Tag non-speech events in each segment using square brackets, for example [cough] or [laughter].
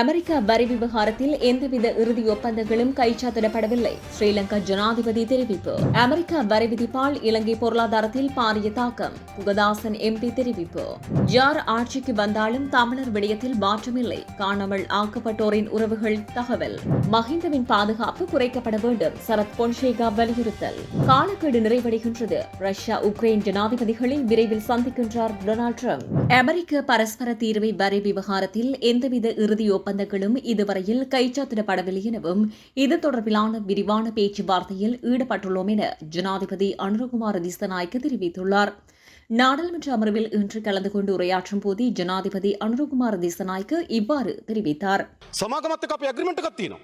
America வரி விவகாரத்தில் எந்தவித இறுதி ஒப்பந்தங்களும் கைச்சாத்திடப்படவில்லை. ஸ்ரீலங்கா ஜனாதிபதி தெரிவிப்பு. அமெரிக்கா வரி விதிப்பால் இலங்கை பொருளாதாரத்தில் பாரிய தாக்கம். புகதாசன் எம்பி தெரிவிப்பு. யார் ஆட்சிக்கு வந்தாலும் தமிழர் விடயத்தில் மாற்றமில்லை. காணாமல் ஆக்கப்பட்டோரின் உறவுகள் தகவல். மஹிந்தவின் பாதுகாப்பு குறைக்கப்பட வேண்டும் சரத் பொன்சேகா வலியுறுத்தல். காலக்கெடு நிறைவடைகின்றது. ரஷ்யா உக்ரைன் ஜனாதிபதிகளை விரைவில் சந்திக்கின்றார் டொனால்டு ட்ரம்ப். அமெரிக்க பரஸ்பர தீர்வை வரி விவகாரத்தில் எந்தவித இறுதி ஒப்பந்தங்களும் இதுவரையில் கைச்சாத்திடப்படவில்லை எனவும் இது தொடர்பிலான விரிவான பேச்சுவார்த்தையில் ஈடுபட்டுள்ளோம் என ஜனாதிபதி அனுரகுமார் திசநாயக்க தெரிவித்துள்ளார். நாடாளுமன்ற அமர்வில் இன்று கலந்து கொண்டு உரையாற்றும் போது ஜனாதிபதி அனுரகுமார் திசநாயக்கு இவ்வாறு தெரிவித்தார். சமாகமத்துக்கு அப்ப அக்ரிமெண்ட் கத்தினோம்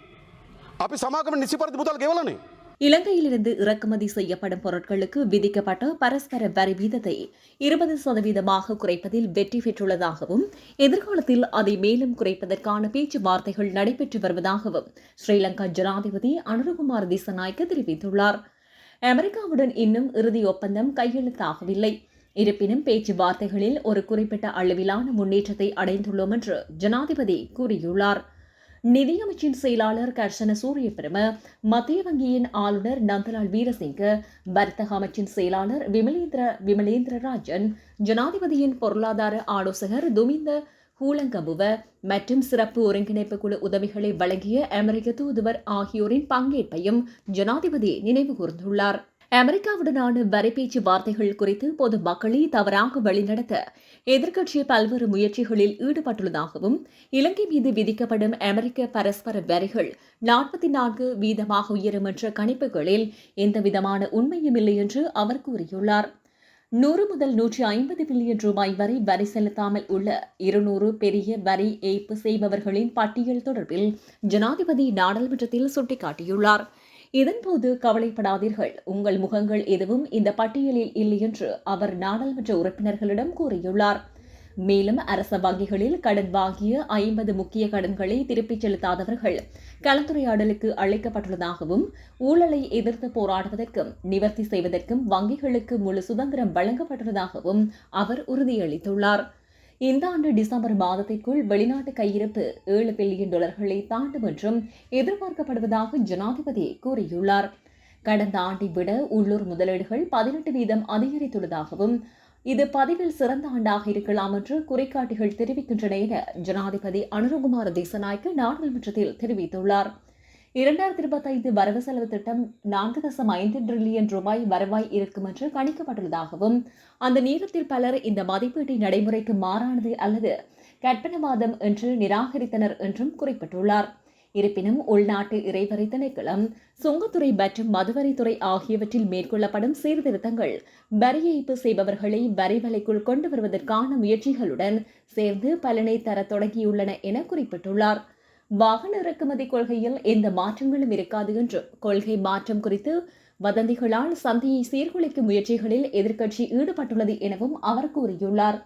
அப்ப சமாகம நிச்சயப்படுத்தி முதல் கேவலனே இலங்கையிலிருந்து இறக்குமதி செய்யப்படும் பொருட்களுக்கு விதிக்கப்பட்ட பரஸ்பர வரி வீதத்தை இருபது சதவீதமாக குறைப்பதில் வெற்றி பெற்றுள்ளதாகவும் எதிர்காலத்தில் அதை மேலும் குறைப்பதற்கான பேச்சுவார்த்தைகள் நடைபெற்று வருவதாகவும் ஸ்ரீலங்கா ஜனாதிபதி அனுரகுமார் திசநாயக்க தெரிவித்துள்ளார். அமெரிக்காவுடன் இன்னும் இறுதி ஒப்பந்தம் கையெழுத்தாகவில்லை. இருப்பினும் பேச்சுவார்த்தைகளில் ஒரு குறிப்பிட்ட அளவிலான முன்னேற்றத்தை அடைந்துள்ளோம் என்று ஜனாதிபதி கூறியுள்ளார். நிதியமைச்சின் செயலாளர் கர்ஷன சூரியபிரம மத்திய வங்கியின் ஆளுநர் நந்தலால் வீரசிங்க வர்த்தக அமைச்சின் செயலாளர் விமலேந்திர விமலேந்திர ராஜன் ஜனாதிபதியின் பொருளாதார ஆலோசகர் துமிந்த ஹூலங்கபுவ மற்றும் சிறப்பு ஒருங்கிணைப்பு குழு உதவிகளை வழங்கிய அமெரிக்க தூதுவர் ஆகியோரின் பங்கேற்பையும் ஜனாதிபதி நினைவு கூர்ந்துள்ளார். அமெரிக்காவுடனான வரி பேச்சு வார்த்தைகள் குறித்து பொது மக்களை தவறாக வழிநடத்த எதிர்க்கட்சி பல்வேறு முயற்சிகளில் ஈடுபட்டுள்ளதாகவும் இலங்கை மீது விதிக்கப்படும் அமெரிக்க பரஸ்பர வரிகள் நாற்பத்தி நான்கு வீதமாக உயரும் என்ற கணிப்புகளில் எந்தவிதமான உண்மையும் இல்லை என்று அவர் கூறியுள்ளார். நூறு முதல் நூற்றி ஐம்பது பில்லியன் ரூபாய் வரை வரி செலுத்தாமல் உள்ள இருநூறு பெரிய வரி ஏய்ப்பு செய்பவர்களின் பட்டியல் தொடர்பில் ஜனாதிபதி நாடாளுமன்றத்தில் சுட்டிக்காட்டியுள்ளார். இதன்போது கவலைப்படாதீர்கள். உங்கள் முகங்கள் எதுவும் இந்த பட்டியலில் இல்லை என்று அவர் நாடாளுமன்ற உறுப்பினர்களிடம் கூறியுள்ளார். மேலும் அரச வங்கிகளில் கடன் வாங்கிய ஐம்பது முக்கிய கடன்களை திருப்பிச் செலுத்தாதவர்கள் கலந்துரையாடலுக்கு அழைக்கப்பட்டுள்ளதாகவும் ஊழலை எதிர்த்து போராடுவதற்கும் நிவர்த்தி செய்வதற்கும் வங்கிகளுக்கு முழு சுதந்திரம் வழங்கப்பட்டுள்ளதாகவும் அவர் உறுதியளித்துள்ளார். இந்த ஆண்டு டிசம்பர் மாதத்திற்குள் வெளிநாட்டு கையிருப்பு ஏழு பில்லியன் டாலர்களை தாண்டும் என்றும் எதிர்பார்க்கப்படுவதாக ஜனாதிபதி கூறியுள்ளார். கடந்த ஆண்டை விட உள்ளூர் முதலீடுகள் பதினெட்டு வீதம் அதிகரித்துள்ளதாகவும் இது பதிவில் சிறந்த ஆண்டாக இருக்கலாம் என்று குறைக்காட்டிகள் தெரிவிக்கின்றன என ஜனாதிபதி அனுரகுமார திசநாயக்க நாடாளுமன்றத்தில் தெரிவித்துள்ளார். இரண்டாயிரத்தி இருபத்தைந்து வரவு செலவு திட்டம் நான்கு தசம் ஐந்து டிரில்லியன் ரூபாய் வருவாய் இருக்கும் என்று கணிக்கப்பட்டுள்ளதாகவும் அந்த நேரத்தில் பலர் இந்த மதிப்பீட்டை நடைமுறைக்கு மாறானது அல்லது கற்பனவாதம் என்று நிராகரித்தனர் என்றும் குறிப்பிட்டுள்ளார். இருப்பினும் உள்நாட்டு இறைவரி திணைக்களம் சுங்கத்துறை மற்றும் மதுவரித்துறை ஆகியவற்றில் மேற்கொள்ளப்படும் சீர்திருத்தங்கள் வரி ஏய்ப்பு செய்பவர்களை வரி வலைக்குள் கொண்டு வருவதற்கான முயற்சிகளுடன் சேர்ந்து பலனை தரத் தொடங்கியுள்ளன என குறிப்பிட்டுள்ளார். வாகன இறக்குமதி கொள்கையில் எந்த மாற்றங்களும் இருக்காது என்றும் கொள்கை மாற்றம் குறித்து வதந்திகளால் சந்தையை சீர்குலைக்கும் முயற்சிகளில் எதிர்க்கட்சி ஈடுபட்டுள்ளது எனவும் அவர் கூறியுள்ளார்.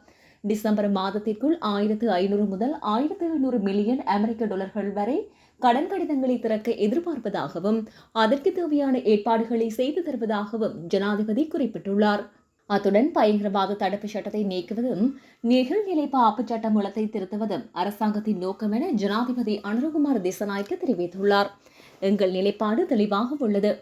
டிசம்பர் மாதத்திற்குள் ஆயிரத்து ஐநூறு முதல் ஆயிரத்து எழுநூறு மில்லியன் அமெரிக்க டாலர்கள் வரை கடன் கடிதங்களை திறக்க எதிர்பார்ப்பதாகவும் அதற்கு தேவையான ஏற்பாடுகளை செய்து தருவதாகவும் ஜனாதிபதி குறிப்பிட்டுள்ளார். அத்துடன் பயங்கரவாத தடுப்பு சட்டத்தை நீக்குவதும் நிகழ்நிலை பாப்பு சட்ட மூலத்தை திருத்துவதும் அரசாங்கத்தின் நோக்கம் என ஜனாதிபதி அனுரகுமார் திசநாயக்க தெரிவித்துள்ளார். எங்கள் நிலைப்பாடு தெளிவாக உள்ளது.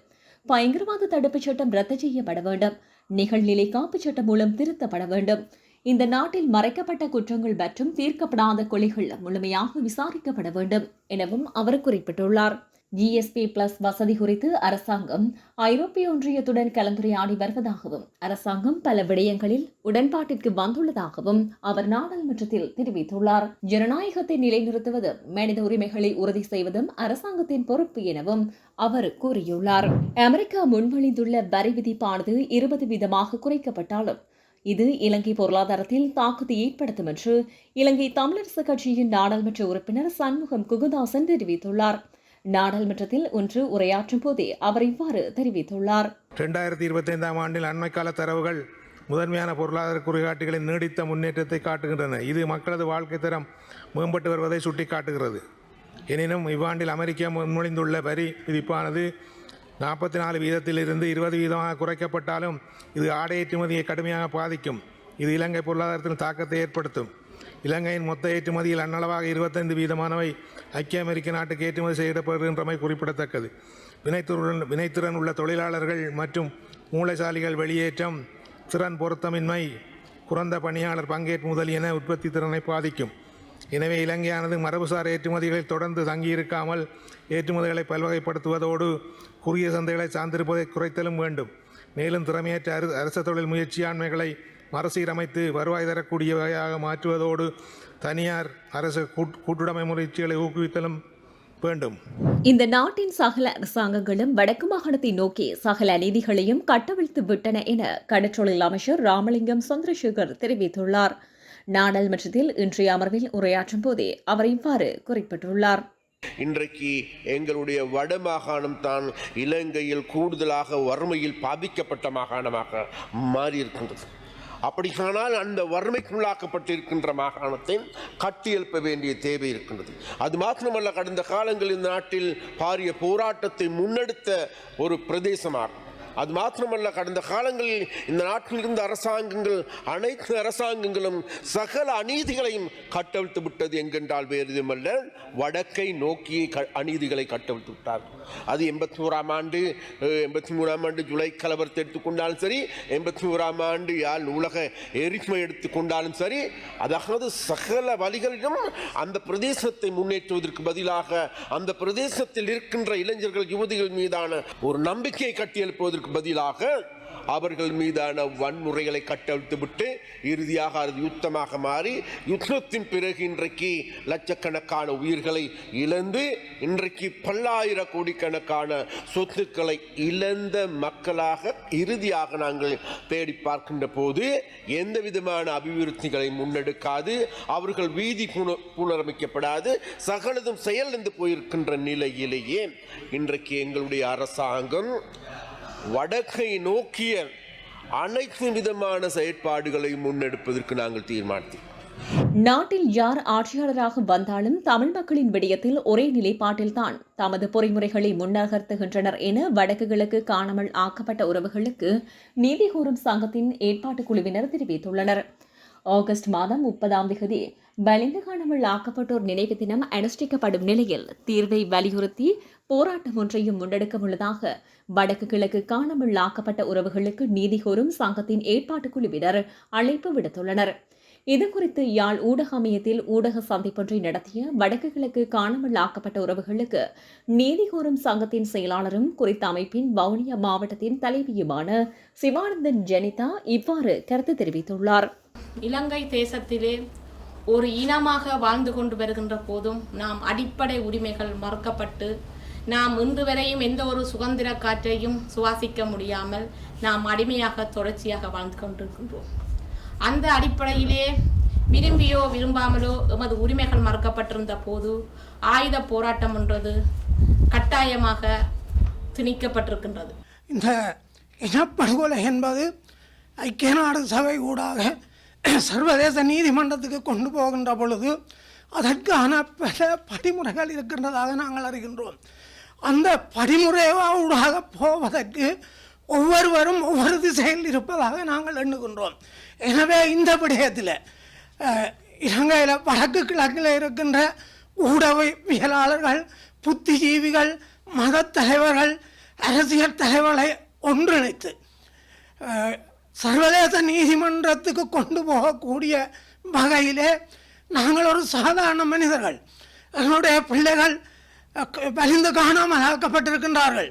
பயங்கரவாத தடுப்புச் சட்டம் ரத்து செய்யப்பட வேண்டும். நிகழ்நிலை காப்புச் சட்டம் மூலம் திருத்தப்பட வேண்டும். இந்த நாட்டில் மறைக்கப்பட்ட குற்றங்கள் மற்றும் தீர்க்கப்படாத கொலைகள் முழுமையாக விசாரிக்கப்பட வேண்டும் எனவும் அவர் குறிப்பிட்டுள்ளார். ஜிஎஸ்பி பிளஸ் வசதி குறித்து அரசாங்கம் ஐரோப்பிய ஒன்றியத்துடன் கலந்துரையாடி வருவதாகவும் அரசாங்கம் பல விடயங்களில் உடன்பாட்டிற்கு வந்துள்ளதாகவும் அவர் நாடாளுமன்றத்தில் தெரிவித்துள்ளார். ஜனநாயகத்தை நிலைநிறுத்துவதும் மனித உரிமைகளை உறுதி செய்வதும் அரசாங்கத்தின் பொறுப்பு எனவும் அவர் கூறியுள்ளார். அமெரிக்கா முன்மொழிந்துள்ள வரி விதிப்பானது இருபது வீதமாக குறைக்கப்பட்டாலும் இது இலங்கை பொருளாதாரத்தில் தாக்கத்தை ஏற்படுத்தும் என்று இலங்கை தமிழரசு கட்சியின் நாடாளுமன்ற உறுப்பினர் சண்முகம் குகுதாசன் தெரிவித்துள்ளார். நாடாளுமன்றத்தில் ஒன்று உரையாற்றும் போதே அவர் இவ்வாறு தெரிவித்துள்ளார். ரெண்டாயிரத்தி இருபத்தைந்தாம் ஆண்டில் அண்மைக்கால தரவுகள் முதன்மையான பொருளாதார குறிகாட்டிகளின் நீடித்த முன்னேற்றத்தை காட்டுகின்றன. இது மக்களது வாழ்க்கை தரம் மேம்பட்டு வருவதை சுட்டிக்காட்டுகிறது. எனினும் இவ்வாண்டில் அமெரிக்கா முன்மொழிந்துள்ள வரி விதிப்பானது நாற்பத்தி நாலு வீதத்திலிருந்து இருபது வீதமாக குறைக்கப்பட்டாலும் இது ஆடை ஏற்றுமதியை கடுமையாக பாதிக்கும். இது இலங்கை பொருளாதாரத்தில் தாக்கத்தை ஏற்படுத்தும். இலங்கையின் மொத்த ஏற்றுமதியில் அன்னளவாக இருபத்தைந்து வீதமானவை ஐக்கிய அமெரிக்க நாட்டுக்கு ஏற்றுமதி செய்யப்படுகின்றமை குறிப்பிடத்தக்கது. வினைத்திறன் வினைத்திறன் உள்ள தொழிலாளர்கள் மற்றும் மூளைசாலிகள் வெளியேற்றம் திறன் பொருத்தமின்மை குறைந்த பணியாளர் பங்கேற்பு முதலியன உற்பத்தி திறனை பாதிக்கும். எனவே இலங்கையானது மரபுசார் ஏற்றுமதிகளில் தொடர்ந்து தங்கியிருக்காமல் ஏற்றுமதிகளை பல்வகைப்படுத்துவதோடு குறுகிய சந்தைகளை சார்ந்திருப்பதை குறைத்தலும் வேண்டும். மேலும் திறமையற்ற அரச தொழில் முயற்சியாண்மைகளை மறுசீரமைத்து வருவாய் தரக்கூடிய வகையாக மாற்றுவதோடு தனியார் அரசு கூட் கூட்டுடைமை முயற்சிகளை ஊக்குவித்தலும் வேண்டும். இந்த நாட்டின் சகல அரசாங்கங்களும் வடக்கு மாகாணத்தை நோக்கி சகல அநீதிகளையும் கட்டவிழ்த்து விட்டன என கடற்றொழில் அமைச்சர் ராமலிங்கம் சந்திரசேகர் தெரிவித்துள்ளார். நாடாளுமன்றத்தில் இன்றைய அமர்வில் உரையாற்றும் போதே அவர் இவ்வாறு குறிப்பிட்டுள்ளார். இன்றைக்கு எங்களுடைய வட மாகாணம் தான் இலங்கையில் கூடுதலாக வறுமையில் பாதிக்கப்பட்ட மாகாணமாக மாறியிருக்கின்றது. அப்படியானால் அந்த வறுமைக்குள்ளாக்கப்பட்டிருக்கின்ற மாகாணத்தை கட்டியெழுப்ப வேண்டிய தேவை இருக்கின்றது. அது மாத்திரமல்ல கடந்த காலங்களில் இந்த நாட்டில் பாரிய போராட்டத்தை முன்னெடுத்த ஒரு பிரதேசமாகும். அது மாத்திரமல்ல கடந்த காலங்களில் இந்த நாட்டில் இருந்த அரசாங்கங்கள் அனைத்து அரசாங்கங்களும் சகல அநீதிகளையும் கட்டவிழ்த்து விட்டது எங்கென்றால் வேறு எதுவுமல்ல. வடக்கை நோக்கி க அநீதிகளை கட்டவிழ்த்து விட்டார்கள். அது எண்பத்தி ஓராம் ஆண்டு எண்பத்தி மூணாம் ஆண்டு ஜூலை கலவரத்தை எடுத்துக்கொண்டாலும் சரி எண்பத்தி ஓராம் ஆண்டு யாழ் நூலக எரிமை எடுத்துக்கொண்டாலும் சரி அதாவது சகல வழிகளிலும் அந்த பிரதேசத்தை முன்னேற்றுவதற்கு பதிலாக அந்த பிரதேசத்தில் இருக்கின்ற இளைஞர்கள் யுவதிகள் மீதான ஒரு நம்பிக்கையை கட்டியெழுப்புவதற்கு பதிலாக அவர்கள் மீதான வன்முறைகளை கட்டவிழ்த்து விட்டு இறுதியாக அது யுத்தமாக மாறி யுத்தத்தின் பிறகு இன்றைக்கு லட்சக்கணக்கான உயிர்களை இழந்து இன்றைக்கு பல்லாயிர கோடிக்கணக்கான சொத்துக்களை இழந்த மக்களாக இறுதியாக நாங்கள் தேடி பார்க்கின்ற போது எந்த விதமான அபிவிருத்திகளை முன்னெடுக்காது அவர்கள் வீதி புனரமைக்கப்படாது சகலதும் செயலிழந்து போயிருக்கின்ற நிலையிலேயே இன்றைக்கு எங்களுடைய அரசாங்கம் வடக்கை நோக்கிய அனைத்து விதமான செயற்பாடுகளை முன்னெடுப்பதற்கு நாங்கள் தீர்மானித்தோம். நாட்டில் யார் ஆட்சியாளராக வந்தாலும் தமிழ் மக்களின் விடயத்தில் ஒரே நிலைப்பாட்டில்தான் தமது பொறிமுறைகளை முன்னகர்த்துகின்றனர் என வடக்கு கிழக்கு காணாமல் ஆக்கப்பட்ட உறவுகளுக்கு நீதி கூறும் சங்கத்தின் ஏற்பாட்டுக் குழுவினர் தெரிவித்துள்ளனர். ஆகஸ்ட் மாதம் முப்பதாம் தேதி பலிந்து காணாமல் ஆக்கப்பட்டோர் நினைவு தினம் அனுஷ்டிக்கப்படும் நிலையில் தீர்வை வலியுறுத்தி போராட்டம் ஒன்றையும் முன்னெடுக்க உள்ளதாக வடக்கு கிழக்கு காணாமல் ஆக்கப்பட்ட உறவுகளுக்கு நீதி கோரும் சங்கத்தின் ஏற்பாட்டு குழுவினர் அழைப்பு விடுத்துள்ளனர். இதுகுறித்து யாழ் ஊடக அமையத்தில் ஊடக சந்திப்பொன்றை நடத்திய வடக்கு கிழக்கு காணாமல் ஆக்கப்பட்ட உறவுகளுக்கு நீதி கோரும் சங்கத்தின் செயலாளரும் குறித்த அமைப்பின் வவுனியா மாவட்டத்தின் தலைவியுமான சிவானந்தன் ஜெனிதா இவ்வாறு கருத்து தெரிவித்துள்ளார். இலங்கை தேசத்திலே ஒரு இனமாக வாழ்ந்து கொண்டு வருகின்ற போதும் நாம் அடிப்படை உரிமைகள் மறுக்கப்பட்டு நாம் இன்று வரையும் எந்த ஒரு சுதந்திர காற்றையும் சுவாசிக்க முடியாமல் நாம் அடிமையாக தொடர்ச்சியாக வாழ்ந்து கொண்டிருக்கின்றோம். அந்த அடிப்படையிலே விரும்பியோ விரும்பாமலோ எமது உரிமைகள் மறுக்கப்பட்டிருந்த போது ஆயுத போராட்டம் என்றது கட்டாயமாக திணிக்கப்பட்டிருக்கின்றது. இந்த இனப்படுகொலை என்பது ஐக்கிய நாடு சபை ஊடாக [clears throat] சர்வதேச நீதிமன்றத்துக்கு கொண்டு போகின்ற பொழுது அதற்கான பல படிமுறைகள் இருக்கின்றதாக நாங்கள் அறிகின்றோம். அந்த படிமுறைவாக போவதற்கு ஒவ்வொருவரும் ஒவ்வொரு திசையில் இருப்பதாக நாங்கள் எண்ணுகின்றோம். எனவே இந்த விடயத்தில் இலங்கையில் வடக்கு கிழக்கில் இருக்கின்ற ஊடகவியலாளர்கள் புத்திஜீவிகள் மதத் தலைவர்கள் அரசியல் தலைவர்களை ஒன்றிணைத்து சர்வதேச நீதிமன்றத்துக்கு கொண்டு போகக்கூடிய வகையிலே நாங்கள் ஒரு சாதாரண மனிதர்கள். எங்களுடைய பிள்ளைகள் பலிந்து காணாமல் ஆக்கப்பட்டிருக்கின்றார்கள்.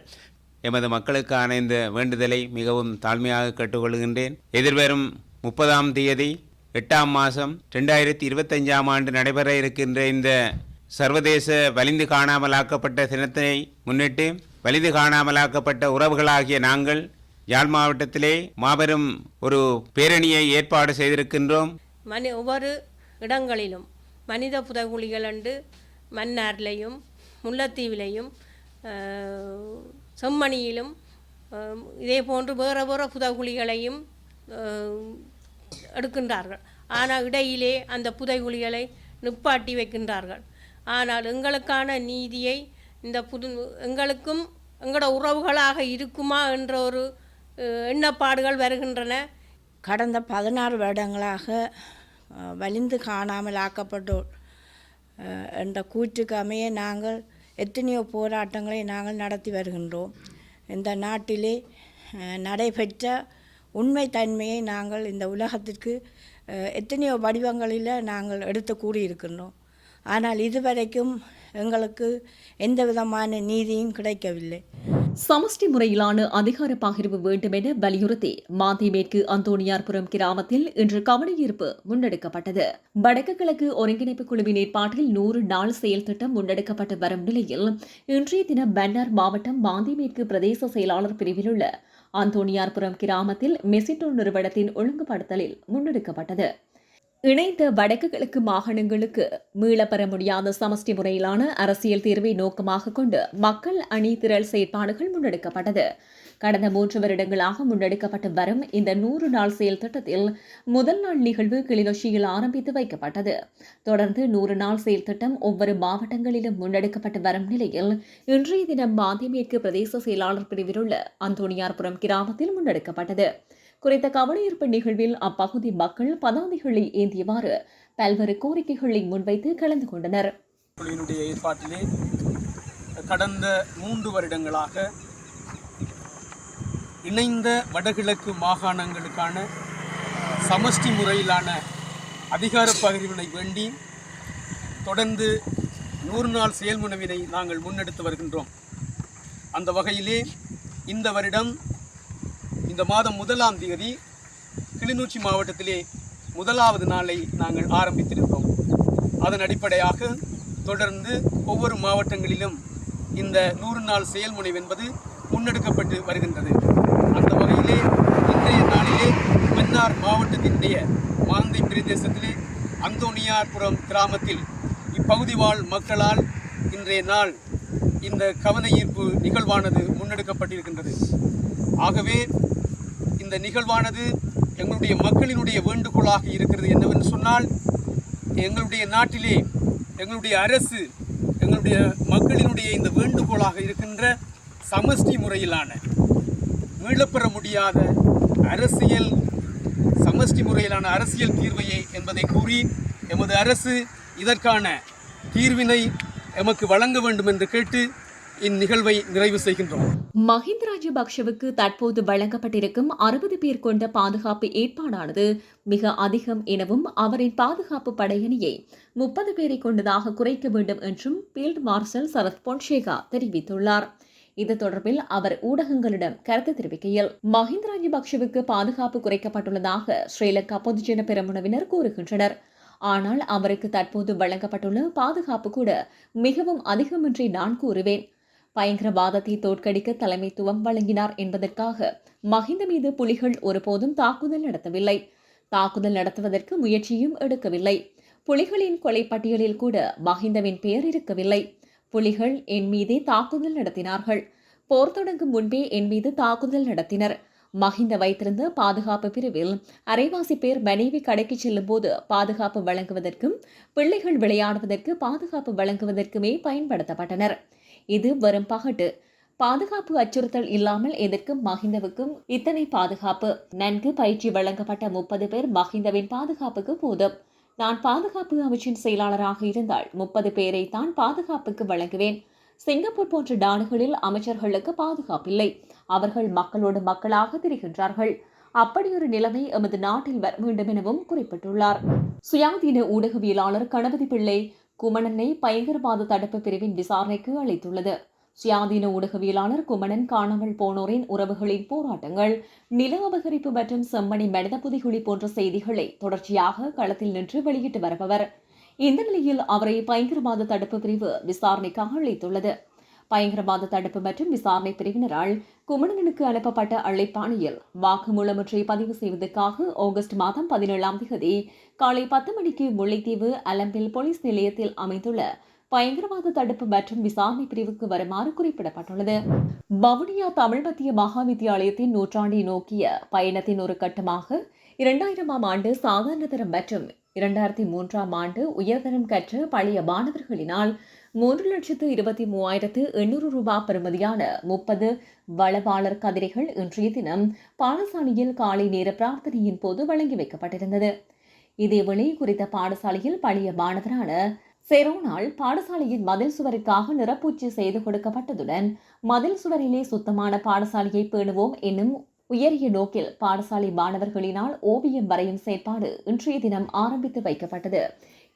எமது மக்களுக்கான இந்த வேண்டுதலை மிகவும் தாழ்மையாக கேட்டுக்கொள்கின்றேன். எதிர்வரும் முப்பதாம் தேதி எட்டாம் மாதம் ரெண்டாயிரத்தி இருபத்தஞ்சாம் ஆண்டு நடைபெற இருக்கின்ற இந்த சர்வதேச வலிந்து காணாமலாக்கப்பட்ட தினத்தினை முன்னிட்டு வலிந்து காணாமலாக்கப்பட்ட உறவுகளாகிய நாங்கள் யாழ் மாவட்டத்திலே மாபெரும் ஒரு பேரணியை ஏற்பாடு செய்திருக்கின்றோம். மனி ஒவ்வொரு இடங்களிலும் மனித புதகுழிகள் அண்டு மன்னார்லையும் முல்லைத்தீவிலையும் செம்மணியிலும் இதே போன்று வேறு வேறு புதகுழிகளையும் எடுக்கின்றார்கள். ஆனால் இடையிலே அந்த புதைகுழிகளை நிப்பாட்டி வைக்கின்றார்கள். ஆனால் எங்களுக்கான நீதியை இந்த புது எங்களுக்கும் எங்களோட உறவுகளாக இருக்குமா என்ற ஒரு எண்ணப்பாடுகள் வருகின்றன. கடந்த பதினாறு வருடங்களாக வலிந்து காணாமல் ஆக்கப்பட்டோர் என்ற கூற்றுக்கு அமைய நாங்கள் எத்தனையோ போராட்டங்களை நாங்கள் நடத்தி வருகின்றோம். இந்த நாட்டிலே நடைபெற்ற உண்மை தன்மையை நாங்கள் இந்த உலகத்திற்கு எத்தனையோ வடிவங்களில் நாங்கள் எடுத்து கூறியிருக்கின்றோம். ஆனால் இதுவரைக்கும் எங்களுக்கு எந்த விதமான நீதியும் கிடைக்கவில்லை. சமஷ்டி முறையிலான அதிகார பகிர்வு வேண்டும் என வலியுறுத்தி மாந்தி மேற்கு அந்தோணியார்புரம் கிராமத்தில் இன்று கவனஈர்ப்பு முன்னெடுக்கப்பட்டது. வடக்கு கிழக்கு ஒருங்கிணைப்பு குழுவின் ஏற்பாட்டில் நூறு நாள் செயல் திட்டம் முன்னெடுக்கப்பட்டு வரும் நிலையில் இன்றைய தினம் பன்னார் மாவட்டம் மாந்தி மேற்கு பிரதேச செயலாளர் பிரிவில் உள்ள அந்தோணியார்புரம் கிராமத்தில் மெசிட்டோ நிறுவனத்தின் ஒழுங்குபடுத்தலில் முன்னெடுக்கப்பட்டது. இணைந்த வடக்கு கிழக்கு மாகாணங்களுக்கு மீளப்பெற முடியாத சமஷ்டி முறையிலான அரசியல் தீர்வை நோக்கமாக கொண்டு மக்கள் அணி திரள் செயற்பாடுகள் முன்னெடுக்கப்பட்டது. கடந்த மூன்று வருடங்களாக முன்னெடுக்கப்பட்டு வரும் இந்த நூறு நாள் செயல் திட்டத்தில் முதல் நாள் நிகழ்வு கிளிநொச்சியில் ஆரம்பித்து வைக்கப்பட்டது. தொடர்ந்து நூறு நாள் செயல் திட்டம் ஒவ்வொரு மாவட்டங்களிலும் முன்னெடுக்கப்பட்டு வரும் நிலையில் இன்றைய தினம் மாந்தியமேற்கு பிரதேச செயலாளர் பிரிவில் உள்ள அந்தோணியார்புரம் கிராமத்தில் முன்னெடுக்கப்பட்டது. குறித்த கவனஈர்ப்பு நிகழ்வில் அப்பகுதி மக்கள் பதாதைகளை ஏந்தியவாறு பல்வேறு கோரிக்கைகளை முன்வைத்து கலந்து கொண்டனர். குழுவினுடைய ஏற்பாட்டிலே கடந்த மூன்று வருடங்களாக இணைந்த வடகிழக்கு மாகாணங்களுக்கான சமஷ்டி முறையிலான அதிகார பகிர்வினை வேண்டி தொடர்ந்து நூறு நாள் செயல்முனைவினை நாங்கள் முன்னெடுத்து வருகின்றோம். அந்த வகையிலே இந்த வருடம் இந்த மாதம் முதலாம் தேதி கிளிநொச்சி மாவட்டத்திலே முதலாவது நாளை நாங்கள் ஆரம்பித்திருக்கோம் அதன் அடிப்படையாக தொடர்ந்து ஒவ்வொரு மாவட்டங்களிலும் இந்த நூறு நாள் செயல்முனைவு என்பது முன்னெடுக்கப்பட்டு வருகின்றது. அந்த வகையிலே இன்றைய நாளிலே மன்னார் மாவட்டத்தினுடைய மாந்தை பிரதேசத்திலே அந்தோனியார்புரம் கிராமத்தில் இப்பகுதி வாழ் மக்களால் இன்றைய நாள் இந்த கவன ஈர்ப்பு நிகழ்வானது முன்னெடுக்கப்பட்டிருக்கின்றது. ஆகவே இந்த நிகழ்வானது எங்களுடைய மக்களினுடைய வேண்டுகோளாக இருக்கிறது என்னவென்று சொன்னால் எங்களுடைய நாட்டிலே எங்களுடைய அரசு எங்களுடைய மக்களினுடைய இந்த வேண்டுகோளாக இருக்கின்ற சமஷ்டி முறையிலான மீளப்பெற முடியாத அரசியல் சமஷ்டி முறையிலான அரசியல் தீர்வையை என்பதை கூறி எமது அரசு இதற்கான தீர்வினை எமக்கு வழங்க வேண்டும் என்று கேட்டு இந்நிகழ்வை நிறைவு செய்கின்றோம். மஹிந்த ராஜபக்ஷவுக்கு தற்போது வழங்கப்பட்டிருக்கும் அறுபது பேர் கொண்ட பாதுகாப்பு ஏற்பாடானது மிக அதிகம் எனவும் அவரின் பாதுகாப்பு படையணியை முப்பது பேரை கொண்டதாக குறைக்க வேண்டும் என்றும் பீல்ட் மார்ஷல் சரத் பொன்சேகா தெரிவித்துள்ளார். இது தொடர்பில் அவர் ஊடகங்களிடம் கருத்து தெரிவிக்கையில் மஹிந்த ராஜபக்ஷவுக்கு பாதுகாப்பு குறைக்கப்பட்டுள்ளதாக ஸ்ரீலங்கா பொதுஜன பெருமுனவினர் கூறுகின்றனர். ஆனால் அவருக்கு தற்போது வழங்கப்பட்டுள்ள பாதுகாப்பு கூட மிகவும் அதிகம் என்றே நான் கூறுவேன். பயங்கரவாதத்தை தோற்கடிக்க தலைமைத்துவம் வழங்கினார் என்பதற்காக மஹிந்த மீது புலிகள் ஒருபோதும் தாக்குதல் நடத்தவில்லை. தாக்குதல் நடத்துவதற்கு முயற்சியும் எடுக்கவில்லை. புலிகளின் கொலை பட்டியலில் கூட மஹிந்தவின் பெயர் இருக்கவில்லை. புலிகள் என் மீதே தாக்குதல் நடத்தினார்கள். போர் தொடங்கும் முன்பே என் மீது தாக்குதல் நடத்தினர். மஹிந்த வைத்திருந்த பாதுகாப்பு பிரிவில். அரைவாசி பேர் மனைவி கடைக்கு செல்லும் போது பாதுகாப்பு வழங்குவதற்கும் பிள்ளைகள் விளையாடுவதற்கு பாதுகாப்பு வழங்குவதற்குமே பயன்படுத்தப்பட்டனர். இது வெறும் பகட்டு. பாதுகாப்பு அச்சுறுத்தல் இல்லாமல் எதற்கும் மஹிந்தவுக்கும் இத்தனை பாதுகாப்பு. நன்கு பயிற்சி வழங்கப்பட்ட முப்பது பேர் மஹிந்தவின் பாதுகாப்புக்கு போதும். நான் பாதுகாப்பு அமைச்சின் செயலாளராக இருந்தால் முப்பது பேரை தான் பாதுகாப்புக்கு வழங்குவேன். சிங்கப்பூர் போன்ற நாடுகளில் அமைச்சர்களுக்கு பாதுகாப்பில்லை. அவர்கள் மக்களோடு மக்களாக திரிகின்றார்கள். அப்படியொரு நிலைமை எமது நாட்டில் வர வேண்டும் எனவும் குறிப்பிட்டுள்ளார். சுயாதீன ஊடகவியலாளர் கணபதி பிள்ளை குமணனை பயங்கரவாத தடுப்பு பிரிவின் விசாரணைக்கு அழைத்துள்ளது. சுயாதீன ஊடகவியலாளர் குமணன் காணாமல் போனோரின் உறவுகளின் போராட்டங்கள் நில அபகரிப்பு மற்றும் செம்மணி மனித புதிகுழி போன்ற செய்திகளை தொடர்ச்சியாக களத்தில் நின்று வெளியிட்டு வருபவர். இந்த நிலையில் அவரை பயங்கரவாத தடுப்பு பிரிவு விசாரணைக்காக அழைத்துள்ளது. பயங்கரவாத தடுப்பு மற்றும் விசாரணை பிரிவினரால் குமணனுக்கு அனுப்பப்பட்ட அழைப்பாணியில் வாக்குமூலம் ஒன்றை பதிவு செய்வதற்காக ஆகஸ்ட் மாதம் பதினேழாம் தேதி காலை பத்து மணிக்கு முல்லைத்தீவு அலம்பில் போலீஸ் நிலையத்தில் அமைந்துள்ள பயங்கரவாத தடுப்பு மற்றும் விசாரணை பிரிவுக்கு வருமாறு குறிப்பிடப்பட்டுள்ளது. வவுனியா தமிழ் மத்திய மகா வித்தியாலயத்தின் நூற்றாண்டை நோக்கிய பயணத்தின் ஒரு கட்டமாக இரண்டாயிரமாம் ஆண்டு சாதாரண தரம் மற்றும் இரண்டாயிரத்தி மூன்றாம் ஆண்டு உயர்தரம் கற்ற பழைய மாணவர்களினால் மூன்று லட்சத்து இருபத்தி மூவாயிரத்து எண்ணூறு ரூபாய் பெறுமதியான முப்பது வளவாளர் கதிரைகள் இன்றைய தினம் பாடசாலையில் காலை நேர பிரார்த்தனையின் போது வழங்கி வைக்கப்பட்டிருந்தது. இதேவேளை குறித்த பாடசாலையில் பழைய மாணவரான செரோனால் பாடசாலையின் மதில் சுவருக்காக நிறப்பூச்சி செய்து கொடுக்கப்பட்டதுடன் மதில் சுவரிலே சுத்தமான பாடசாலையை பேணுவோம் என்னும் உயரிய நோக்கில் பாடசாலை மாணவர்களினால் ஓவியம் வரையும் செயற்பாடு இன்றைய தினம் ஆரம்பித்து வைக்கப்பட்டது.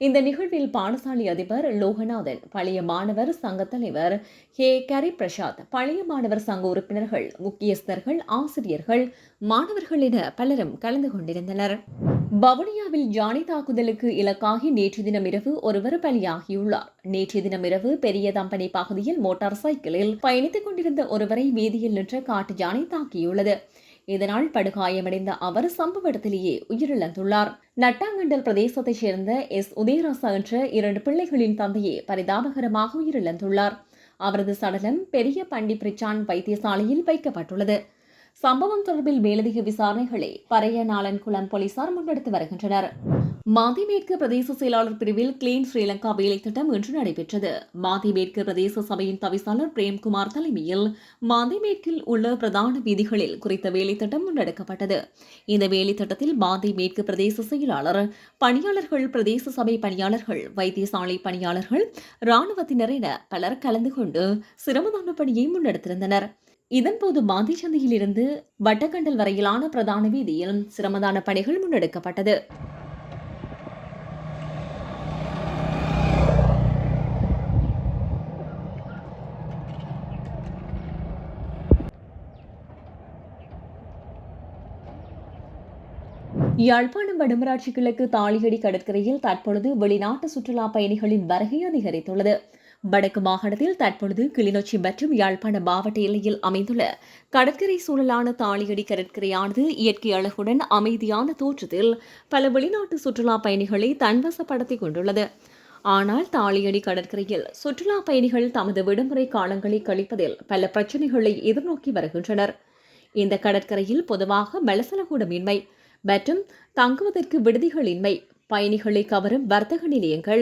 இந்த நிகழ்வில் பாடசாலை அதிபர் லோகநாதன் பழைய மாணவர் சங்க தலைவர் ஹே கரி பிரசாத் பழைய மாணவர் சங்க உறுப்பினர்கள் முக்கியஸ்தர்கள் ஆசிரியர்கள் மாணவர்கள் என பலரும் கலந்து கொண்டிருந்தனர். வவுனியாவில் ஜானி தாக்குதலுக்கு இலக்காகி நேற்று தினம் இரவு ஒருவர் பலியாகியுள்ளார். நேற்று தினம் இரவு பெரிய தம்பனை பகுதியில் மோட்டார் சைக்கிளில் பயணித்துக் கொண்டிருந்த ஒருவரை வீதியில் நின்ற காட்டு ஜானை தாக்கியுள்ளது. இதனால் படுகாயமடைந்த அவர் சம்பவ இடத்திலேயே உயிரிழந்துள்ளார். நட்டாங்கண்டல் பிரதேசத்தைச் சேர்ந்த எஸ். உதயராசா என்ற இரண்டு பிள்ளைகளின் தந்தையே பரிதாபகரமாக உயிரிழந்துள்ளார். அவரது சடலம் பெரிய பண்டி பிரிச்சான் வைத்தியசாலையில் வைக்கப்பட்டுள்ளது. சம்பவம் தொடர்பில் மேலதிக விசாரணைகளை பறைய நாளன்குளம் போலீசார் முன்னெடுத்து வருகின்றனர். மாதிமேற்கு பிரதேச செயலாளர் பிரிவில் கிளீன் ஸ்ரீலங்கா வேலை திட்டம் இன்று நடைபெற்றது. மாதிமேற்கு பிரதேச சபையின் தவிசாளர் பிரேம்குமார் தலைமையில் மாதிமேற்கில் உள்ள பிரதான வீதிகளில் குறித்த வேலை திட்டம் முன்னெடுக்கப்பட்டது. இந்த வேலை திட்டத்தில் மாதி மேற்கு பிரதேச செயலாளர் பணியாளர்கள் பிரதேச சபை பணியாளர்கள் வைத்தியசாலை பணியாளர்கள் இராணுவத்தினர் என பலர் கலந்து கொண்டு சிரமதான பணியை முன்னெடுத்திருந்தனர். இதன்போது மாந்தி சந்தையில் இருந்து வட்டக்கண்டல் வரையிலான பிரதான வீதியில் சிரமதான பணிகள் முன்னெடுக்கப்பட்டது. யாழ்ப்பாணம் வடமராட்சி கிழக்கு தாளியடி கடற்கரையில் தற்பொழுது வெளிநாட்டு சுற்றுலா பயணிகளின் வருகை அதிகரித்துள்ளது. வடக்கு மாகாணத்தில் தற்பொழுது கிளிநொச்சி மற்றும் யாழ்ப்பாண மாவட்ட எல்லையில் அமைந்துள்ள கடற்கரை சூழலான தாளியடி கடற்கரையானது இயற்கை அழகுடன் அமைதியான தோற்றத்தில் பல வெளிநாட்டு சுற்றுலா பயணிகளை தன்வசப்படுத்திக் கொண்டுள்ளது. ஆனால் தாளியடி கடற்கரையில் சுற்றுலா பயணிகள் தமது விடுமுறை காலங்களை கழிப்பதில் பல பிரச்சனைகளை எதிர்நோக்கி வருகின்றனர். இந்த கடற்கரையில் பொதுவாக மலசலகூடமின்மை மற்றும் தங்குவதற்கு விடுதிகளின்மை பயணிகளை கவரும் வர்த்தக நிலையங்கள்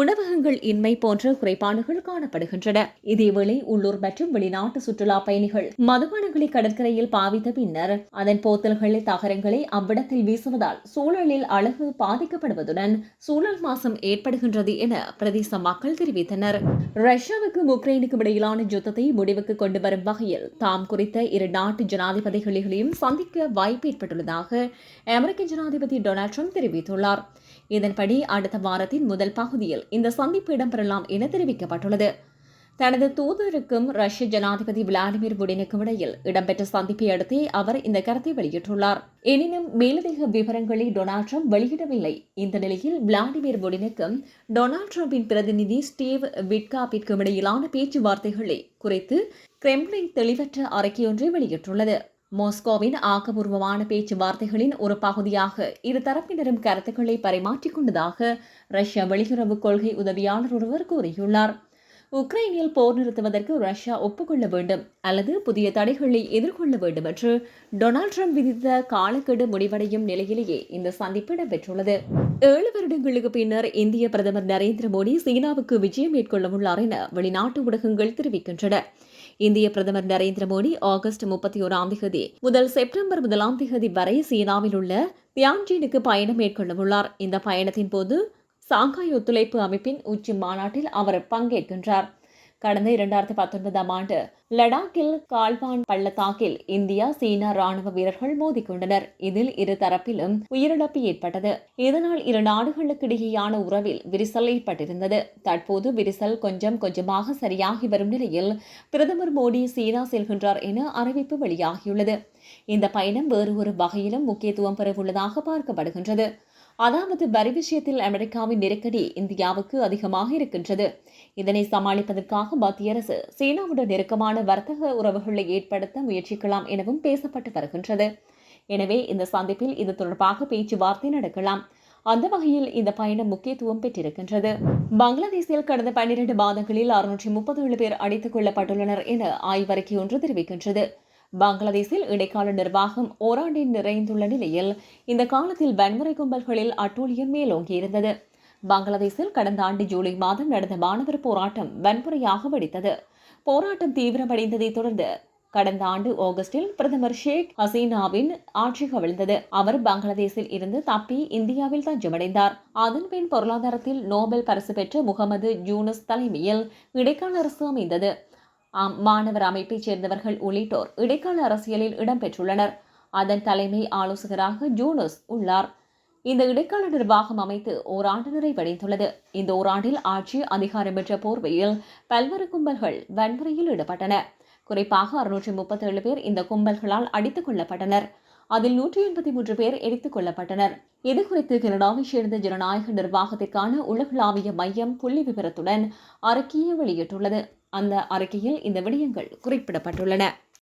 உணவகங்கள் இன்மை போன்ற குறைபாடுகள் காணப்படுகின்றன. இதேவேளை உள்ளூர் மற்றும் வெளிநாட்டு சுற்றுலா பயணிகள் மதுபானங்களை கடற்கரையில் பாவித்த பின்னர் அதன் போத்தல்களை தகரங்களை அவ்விடத்தில் வீசுவதால் சூழலில் அழகு பாதிக்கப்படுவதுடன் சூழல் மாசம் ஏற்படுகின்றது என பிரதேச மக்கள் தெரிவித்தனர். ரஷ்யாவுக்கும் உக்ரைனுக்கும் இடையிலான யுத்தத்தை முடிவுக்கு கொண்டு வரும் வகையில் தாம் குறித்த இரு நாட்டு ஜனாதிபதிகளையும் சந்திக்க வாய்ப்பு ஏற்பட்டுள்ளதாக அமெரிக்க ஜனாதிபதி டொனால்ட் ட்ரம்ப் தெரிவித்துள்ளார். இதன்படி அடுத்த வாரத்தின் முதல் பகுதியில் இந்த சந்திப்பு இடம்பெறலாம் என தெரிவிக்கப்பட்டுள்ளது. தனது தூதருக்கும் ரஷ்ய ஜனாதிபதி விளாடிமிர் புடினுக்கும் இடையில் இடம்பெற்ற சந்திப்பை அடுத்தே அவர் இந்த கருத்தை வெளியிட்டுள்ளார். எனினும் மேலதிக விவரங்களை டொனால்ட் ட்ரம்ப் வெளியிடவில்லை. இந்த நிலையில் விளாடிமிர் புடினுக்கும் டொனால்ட் ட்ரம்பின் பிரதிநிதி ஸ்டீவ் விட்காப்பிற்கும் இடையிலான பேச்சுவார்த்தைகளை குறித்து கிரெம்லின் தெளிவற்ற அறிக்கையொன்றை வெளியிட்டுள்ளது. மாஸ்கோவின் ஆக்கபூர்வமான பேச்சுவார்த்தைகளின் ஒரு பகுதியாக இரு தரப்பினரும் கருத்துக்களை பரிமாற்றிக் கொண்டதாக ரஷ்ய வெளியுறவு கொள்கை உதவியாளர் ஒருவர் கூறியுள்ளார். உக்ரைனில் போர் நிறுத்துவதற்கு ரஷ்யா ஒப்புக்கொள்ள வேண்டும் அல்லது புதிய தடைகளை எதிர்கொள்ள வேண்டும் என்று டொனால்ட் ட்ரம்ப் விதித்த காலக்கெடு முடிவடையும் நிலையிலேயே இந்த சந்திப்பு இடம்பெற்றுள்ளது. ஏழு வருடங்களுக்கு பின்னர் இந்திய பிரதமர் நரேந்திர மோடி சீனாவுக்கு விஜயம் மேற்கொள்ள உள்ளார் என வெளிநாட்டு ஊடகங்கள் தெரிவிக்கின்றன. இந்திய பிரதமர் நரேந்திர மோடி ஆகஸ்ட் முப்பத்தி ஓராம் தேதி முதல் செப்டம்பர் முதலாம் தேதி வரை சீனாவில் உள்ள தியான்ஜினுக்கு பயணம் மேற்கொள்ளவுள்ளார் இந்த பயணத்தின் போது சாங்காய் ஒத்துழைப்பு அமைப்பின் உச்சி மாநாட்டில் அவர் பங்கேற்கின்றார். கடந்த இரண்டாயிரத்தி பத்தொன்பதாம் ஆண்டு லடாக்கில் கால்வான் பள்ளத்தாக்கில் இந்தியா சீனா ராணுவ வீரர்கள் மோதிக்கொண்டனர். இதில் இரு தரப்பிலும் உயிரிழப்பு ஏற்பட்டது. இதனால் இரு நாடுகளுக்கிடையேயான உறவில் விரிசல் ஏற்பட்டிருந்தது. தற்போது விரிசல் கொஞ்சம் கொஞ்சமாக சரியாகி வரும் நிலையில் பிரதமர் மோடி சீனா செல்கின்றார் என அறிவிப்பு வெளியாகியுள்ளது. இந்த பயணம் வேறு ஒரு வகையிலும் முக்கியத்துவம் பெறவுள்ளதாக பார்க்கப்படுகின்றது. அதாவது வரி விஷயத்தில் அமெரிக்காவின் நெருக்கடி இந்தியாவுக்கு அதிகமாக இருக்கின்றது. இதனை சமாளிப்பதற்காக மத்திய அரசு சீனாவுடன் நெருக்கமான வர்த்தக உறவுகளை ஏற்படுத்த முயற்சிக்கலாம் எனவும் பேசப்பட்டு வருகின்றது. எனவே இந்த சந்திப்பில் இது தொடர்பாக பேச்சுவார்த்தை நடக்கலாம். அந்த வகையில் இந்த பயணம் முக்கியத்துவம் பெற்றிருக்கின்றது. பங்களாதேஷில் கடந்த பன்னிரண்டு மாதங்களில் அறுநூற்றி முப்பது ஏழு பேர் அடித்துக் கொள்ளப்பட்டுள்ளனர் என ஆய்வறிக்கை ஒன்று தெரிவிக்கின்றது. பங்களாதேஷில் இடைக்கால நிர்வாகம் ஓராண்டில் நிறைந்துள்ள நிலையில் இந்த காலத்தில் வன்முறை கும்பல்களில் அட்டூழியம் மேலோங்கியிருந்தது பங்களாதேஷில் கடந்த ஆண்டு ஜூலை மாதம் நடந்த மாணவர் போராட்டம் வன்முறையாக வெடித்தது. போராட்டம் தீவிரமடைந்ததைத் தொடர்ந்து கடந்த ஆண்டு ஆகஸ்டில் பிரதமர் ஷேக் ஹசீனாவின் ஆட்சி கவிழ்ந்தது. அவர் பங்களாதேஷில் இருந்து தப்பி இந்தியாவில் தஞ்சமடைந்தார். அதன்பின் பொருளாதாரத்தில் நோபல் பரிசு பெற்ற முகமது ஜூனஸ் தலைமையில் இடைக்கால அரசு அமைந்தது. ஆம், மாணவர் அமைப்பைச் சேர்ந்தவர்கள் உள்ளிட்டோர் இடைக்கால அரசியலில் இடம்பெற்றுள்ளனர். அதன் தலைமை ஆலோசகராக ஜூனஸ் உள்ளார். இந்த இடைக்கால நிர்வாகம் அமைத்து ஓராண்டு நிறைவடைந்துள்ளது. இந்த ஓராண்டில் ஆட்சி அதிகாரம் பெற்ற போர்வையில் பல்வேறு கும்பல்கள் வன்முறையில் ஈடுபட்டன. குறிப்பாக அறுநூற்றி முப்பத்தேழு பேர் இந்த கும்பல்களால் அடித்துக் கொள்ளப்பட்டனர் அதில் நூற்றி எண்பத்தி மூன்று பேர் எரித்துக் கொள்ளப்பட்டனர் இது குறித்து கனடாவைச் சேர்ந்த ஜனநாயக நிர்வாகத்திற்கான உலகளாவிய மையம் புள்ளி விவரத்துடன் அறிக்கையை வெளியிட்டுள்ளது. அந்த அறிக்கையில் இந்த விடயங்கள் குறிப்பிடப்பட்டுள்ளன.